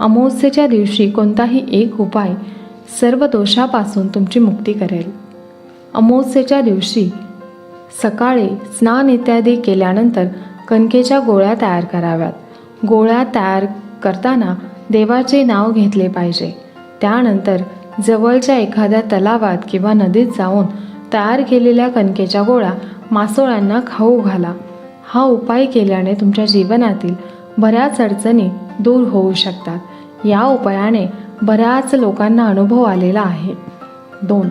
अमावस्येच्या दिवशी कोणताही एक उपाय सर्व दोषापासून तुमची मुक्ती करेल. अमावस्येच्या दिवशी सकाळी स्नान इत्यादी केल्यानंतर कणकेच्या गोळ्या तयार कराव्यात. गोळ्या तयार करताना देवाचे नाव घेतले पाहिजे. त्यानंतर जवळच्या एखाद्या तलावात किंवा नदीत जाऊन तयार केलेल्या कणकेच्या गोळ्या मासोळ्यांना खाऊ घाला. हा उपाय केल्याने तुमच्या जीवनातील बऱ्याच अडचणी दूर होऊ शकतात. या उपायाने बऱ्याच लोकांना अनुभव आलेला आहे. दोन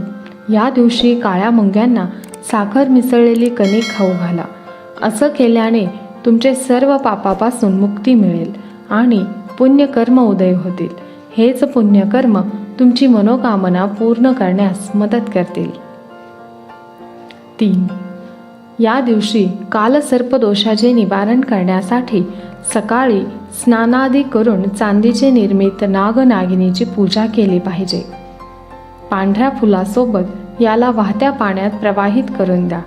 या दिवशी काळ्या मुंग्यांना साखर मिसळलेली कणिक खाऊ घाला. असं केल्याने तुमचे सर्व पापापासून मुक्ती मिळेल आणि पुण्यकर्म उदय होतील. हेच पुण्यकर्म तुमची मनोकामना पूर्ण करण्यास मदत करतील. तीन या दिवशी कालसर्पदोषाचे निवारण करण्यासाठी सकाळी स्नानादी करून चांदीचे निर्मित नागनागिनीची पूजा केली पाहिजे. पांढऱ्या फुलासोबत याला वाहत्या पाण्यात प्रवाहित करून द्या.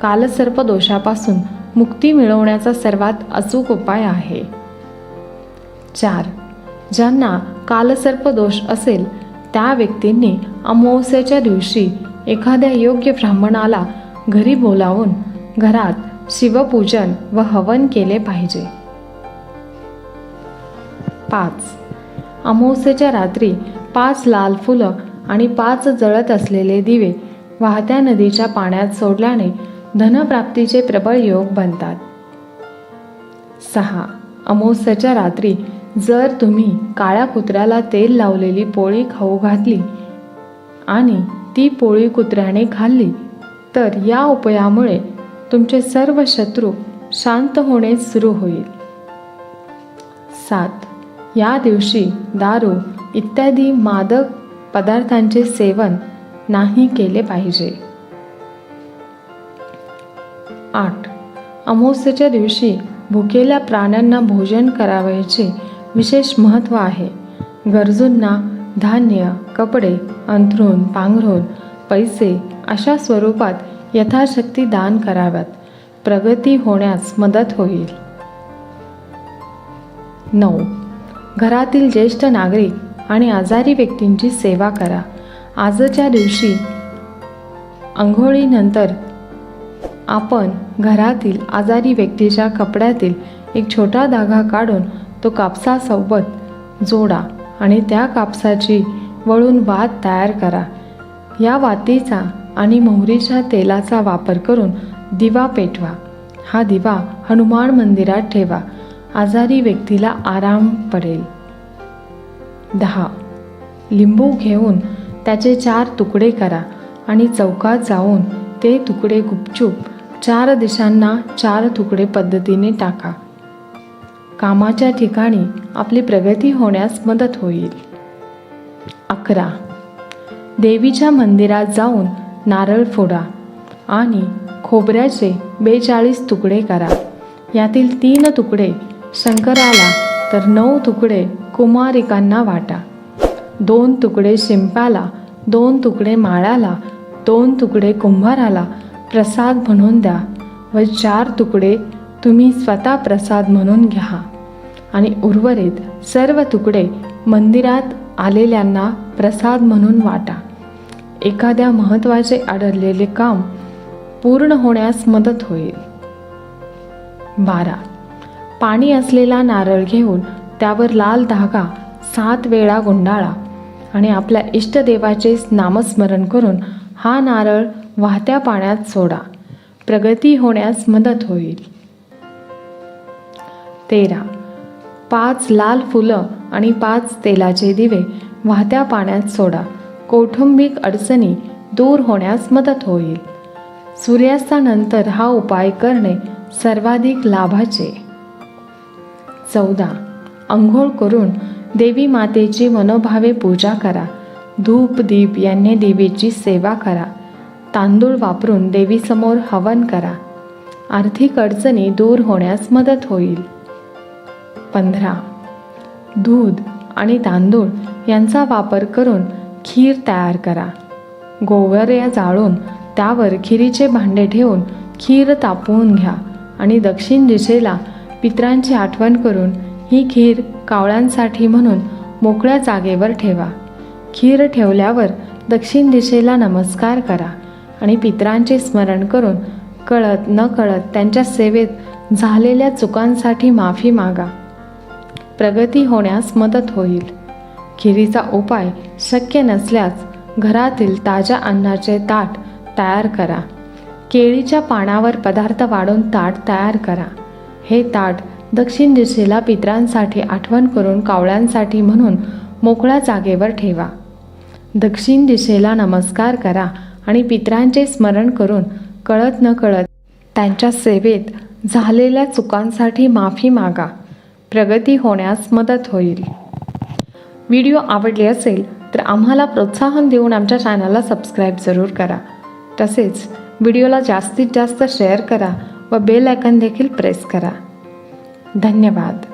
कालसर्प दोषापासून मुक्ती मिळवण्याचा सर्वात अचूक उपाय आहे. चार. ज्यांना कालसर्प दोष असेल त्या व्यक्तींनी अमावस्येच्या दिवशी एखाद्या योग्य ब्राह्मणाला घरी बोलावून घरात शिवपूजन व हवन केले पाहिजे. पाच. अमावस्येच्या रात्री पाच लाल फुलं आणि पाच जळत असलेले दिवे वाहत्या नदीच्या पाण्यात सोडल्याने धनप्राप्तीचे प्रबळ योग बनतात. सहा. अमावस्याच्या रात्री जर तुम्ही काळ्या कुत्र्याला तेल लावलेली पोळी खाऊ घातली आणि ती पोळी कुत्र्याने खाल्ली तर या उपायामुळे तुमचे सर्व शत्रू शांत होणे सुरू होईल. सात. या दिवशी दारू इत्यादी मादक पदार्थांचे सेवन नाही केले पाहिजे. आठ. अमावस्येच्या दिवशी भुकेल्या प्राण्यांना भोजन करावयाचे विशेष महत्त्व आहे. गरजूंना धान्य कपडे अंथरूण पांघरूण पैसे अशा स्वरूपात यथाशक्ती दान कराव्यात. प्रगती होण्यास मदत होईल. नऊ. घरातील ज्येष्ठ नागरिक आणि आजारी व्यक्तींची सेवा करा. आजच्या दिवशी आंघोळीनंतर आपण घरातील आजारी व्यक्तीच्या कपड्यातील एक छोटा धागा काढून तो कापसासोबत जोडा आणि त्या कापसाची वळून वात तयार करा. या वातीचा आणि मोहरीच्या तेलाचा वापर करून दिवा पेटवा. हा दिवा हनुमान मंदिरात ठेवा. आजारी व्यक्तीला आराम पडेल. दहा. लिंबू घेऊन त्याचे चार तुकडे करा आणि चौकात जाऊन ते तुकडे गुपचूप चार दिशांना चार तुकडे पद्धतीने टाका. कामाच्या ठिकाणी आपली प्रगती होण्यास मदत होईल. अकरा. देवीच्या मंदिरात जाऊन नारळ फोडा आणि खोबऱ्याचे बेचाळीस तुकडे करा. यातील तीन तुकडे शंकराला तर नऊ तुकडे कुमारिकांना वाटा. दोन तुकडे शिंपाला दोन तुकडे माळाला दोन तुकडे कुंभाराला प्रसाद म्हणून द्या व चार तुकडे तुम्ही स्वतः प्रसाद म्हणून घ्या. आणि उर्वरित सर्व तुकडे मंदिरात आलेल्यांना प्रसाद म्हणून वाटा. एखाद्या महत्त्वाचे आढळलेले काम पूर्ण होण्यास मदत होईल. बारा. पाणी असलेला नारळ घेऊन त्यावर लाल धागा सात वेळा गुंडाळा आणि आपल्या इष्टदेवाचे नामस्मरण करून हा नारळ वाहत्या पाण्यात सोडा. प्रगती होण्यास मदत होईल. तेरा. पाच लाल फुलं आणि पाच तेलाचे दिवे वाहत्या पाण्यात सोडा. कौटुंबिक अडचणी दूर होण्यास मदत होईल. सूर्यास्तानंतर हा उपाय करणे सर्वाधिक लाभाचे. चौदा. अंघोळ करून देवी मातेची मनोभावे पूजा करा. धूप दीप यांनी देवीची सेवा करा. तांदूळ वापरून देवीसमोर हवन करा. आर्थिक अडचणी दूर होण्यास मदत होईल. पंधरा. दूध आणि तांदूळ यांचा वापर करून खीर तयार करा. गोवऱ्या जाळून त्यावर खिरीचे भांडे ठेवून खीर तापवून घ्या आणि दक्षिण दिशेला पित्रांची आठवण करून ही खीर कावळ्यांसाठी म्हणून मोकळ्या जागेवर ठेवा. खीर ठेवल्यावर दक्षिण दिशेला नमस्कार करा आणि पित्रांचे स्मरण करून कळत न कळत त्यांच्या सेवेत झालेल्या चुकांसाठी माफी मागा. प्रगती होण्यास मदत होईल. खिरीचा उपाय शक्य नसल्यास घरातील ताज्या अन्नाचे ताट तयार करा. केळीच्या पानावर पदार्थ वाढून ताट तयार करा. हे ताट दक्षिण दिशेला पितरांसाठी आठवण करून कावळ्यांसाठी म्हणून मोकळ्या जागेवर ठेवा. दक्षिण दिशेला नमस्कार करा आणि पितरांचे स्मरण करून कळत न कळत त्यांच्या सेवेत झालेल्या चुकांसाठी माफी मागा. प्रगती होण्यास मदत होईल. व्हिडिओ आवडले असेल तर आम्हाला प्रोत्साहन देऊन आमच्या चॅनलला सबस्क्राईब जरूर करा. तसेच व्हिडिओला जास्तीत जास्त शेअर करा व बेल आयकन देखील प्रेस करा. धन्यवाद.